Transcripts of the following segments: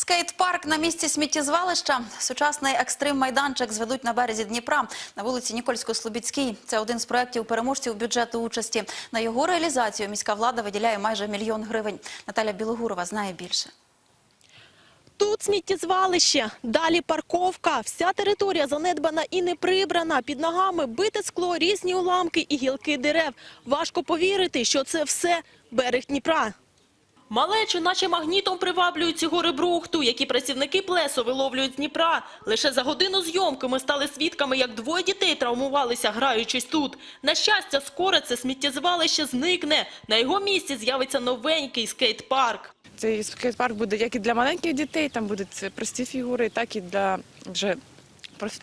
Скейт-парк на місці сміттєзвалища. Сучасний екстрим-майданчик зведуть на березі Дніпра на вулиці Нікольсько-Слобідській. Це один з проєктів переможців бюджету участі. На його реалізацію міська влада виділяє майже мільйон гривень. Наталя Білогурова знає більше. Тут сміттєзвалище, далі парковка. Вся територія занедбана і не прибрана. Під ногами бите скло, різні уламки і гілки дерев. Важко повірити, що це все берег Дніпра. Малечу наче магнітом приваблюють ці гори брухту, які працівники плесу виловлюють з Дніпра. Лише за годину зйомки ми стали свідками, як двоє дітей травмувалися, граючись тут. На щастя, скоро це сміттєзвалище зникне. На його місці з'явиться новенький скейт-парк. Цей скейт-парк буде як і для маленьких дітей, там будуть прості фігури, так і для вже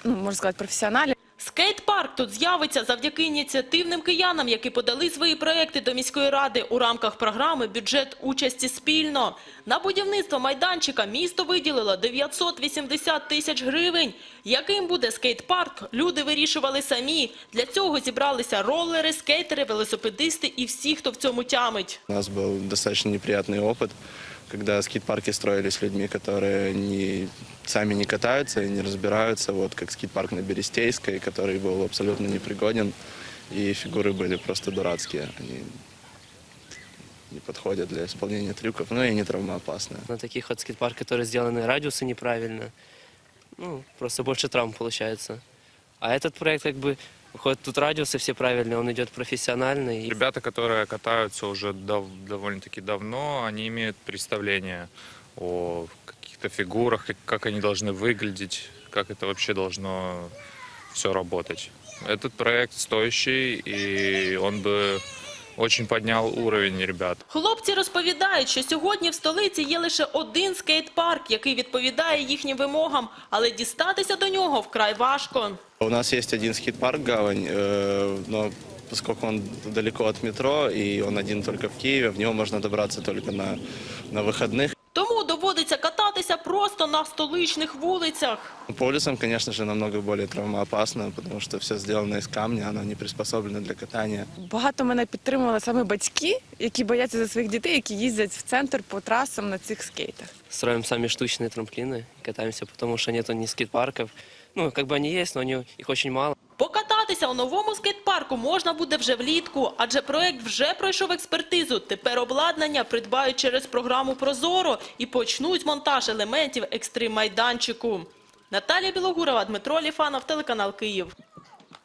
ну, можна сказати, професіоналів. Скейт-парк тут з'явиться завдяки ініціативним киянам, які подали свої проекти до міської ради у рамках програми «Бюджет участі спільно». На будівництво майданчика місто виділило 980 тисяч гривень. Яким буде скейт-парк, люди вирішували самі. Для цього зібралися ролери, скейтери, велосипедисти і всі, хто в цьому тямить. У нас был достаточно неприятный опыт, когда скейт-парки строились людьми, которые не, сами не катаются и не разбираются, вот как скейт-парк на Берестейской, который был абсолютно непригоден, и фигуры были просто дурацкие. Они не подходят для исполнения трюков, ну и не травмоопасные. На таких вот скейт-парках, которые сделаны радиусы неправильно, ну, просто больше травм получается. А этот проект, как бы, хоть тут радиусы все правильные, он идет профессиональный. и Ребята, которые катаются уже дов- довольно-таки давно, они имеют представление о каких-то фигурах, как, как они должны выглядеть, как это вообще должно все работать. Этот проект стоящий, и он бы очень поднял уровень ребят. Хлопці розповідають, що сьогодні в столиці є лише один скейт-парк, який відповідає їхнім вимогам, але дістатися до нього вкрай важко. У нас есть один скейт-парк «Гавань», э, но поскольку он далеко от метро, и он один только в Киеве, в него можно добраться только на, на выходных. Тому доводиться кататися просто на столичних вулицях. По улицам, конечно же, намного более травмоопасно, потому что все сделано из камня, оно не приспособлено для катания. Багато мене підтримували саме батьки, які бояться за своїх дітей, які їздять в центр по трасам на цих скейтах. Строим сами штучные трамплины, катаемся, потому что нету ни скейт-парков. Ну, как бы они есть, но они, их очень мало. У новому скейт-парку можна буде вже влітку, адже проект вже пройшов експертизу. Тепер обладнання придбають через програму «Прозоро» і почнуть монтаж елементів екстрим-майданчику. Наталія Білогурова, Дмитро Ліфанов, телеканал «Київ».